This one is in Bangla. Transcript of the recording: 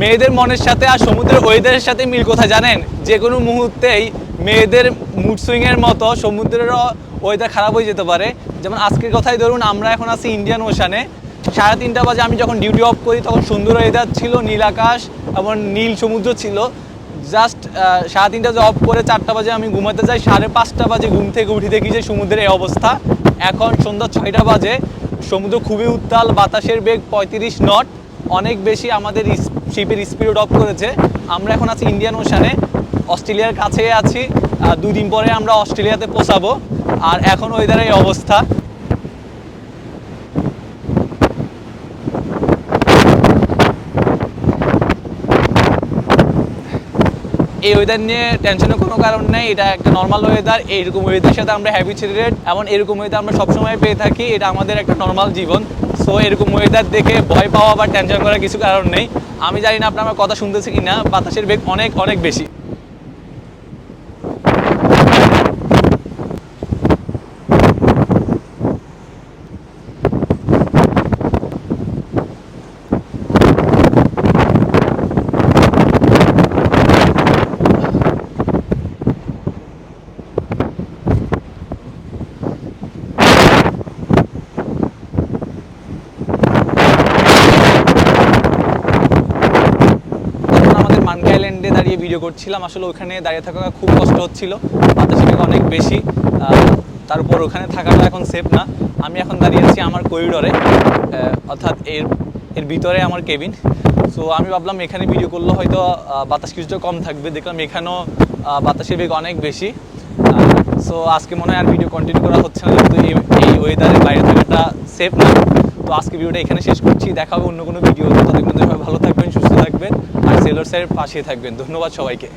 মেয়েদের মনের সাথে আর সমুদ্রের ওয়েদারের সাথে মিল কোথায় জানেন? যে কোনো মুহূর্তেই মেয়েদের মুড সুইংয়ের মতো সমুদ্রেরও ওয়েদার খারাপ হয়ে যেতে পারে। যেমন আজকের কথাই ধরুন, আমরা এখন আছি ইন্ডিয়ান ওশানে সাড়ে তিনটা বাজে আমি যখন ডিউটি অফ করি, তখন সুন্দর ওয়েদার ছিল, নীল আকাশ এবং নীল সমুদ্র ছিল। জাস্ট সাড়ে তিনটা অফ করে চারটা বাজে আমি ঘুমাতে যাই, সাড়ে পাঁচটা বাজে ঘুম থেকে উঠে দেখি যে সমুদ্রের এই অবস্থা। এখন সন্ধ্যা ছয়টা বাজে, সমুদ্র খুবই উত্তাল, বাতাসের বেগ পঁয়ত্রিশ নট অনেক বেশি আমাদের শিপের স্পিড অফ করেছে। আমরা এখন আছি ইন্ডিয়ান ওশানে অস্ট্রেলিয়ার কাছে আছি। দুই দিন পরে আমরা অস্ট্রেলিয়াতে পৌঁছাবো। আর এখন ওয়েদারের এই অবস্থা। এই ওয়েদার নিয়ে টেনশনের কোনো কারণ নেই। এটা একটা নর্মাল ওয়েদার এইরকম ওয়েদারের সাথে আমরা হ্যাবিচুয়েটেড এমন এরকম ওয়েদার আমরা সবসময় পেয়ে থাকি। এটা আমাদের একটা নর্মাল জীবন। সো এরকম ওয়েদার দেখে ভয় পাওয়া বা টেনশন করার কিছু কারণ নেই। আমি জানি না আপনার আমার কথা শুনতেছি কি না বাতাসের বেগ অনেক অনেক বেশি এখন আমাদের মানকা আইল্যান্ডে দাঁড়িয়ে ভিডিও করছিলাম। আসলে ওখানে দাঁড়িয়ে থাকা খুব কষ্ট হচ্ছিল। বাতাসের বেগ অনেক বেশি। আহ, তার উপর ওখানে থাকাটা এখন সেফ না। আমি এখন দাঁড়িয়ে আছি আমার করিডরে অর্থাৎ এর এর ভিতরে আমার কেবিন সো আমি ভাবলাম এখানে ভিডিও করলে হয়তো বাতাস কিছুটা কম থাকবে। দেখলাম এখানেও বাতাসের বেগ অনেক বেশি। সো আজকে মনে হয় আর ভিডিও কন্টিনিউ করা হচ্ছে না। যেহেতু এই ওয়েদারে বাইরে থাকাটা সেফ না। তো আজকে ভিডিওটা এখানে শেষ করছি। দেখা হবে অন্য কোনো ভিডিও ততক্ষণ ভালো থাকবেন সুস্থ পাশেই স্যারের পাশে থাকবেন। ধন্যবাদ সবাইকে।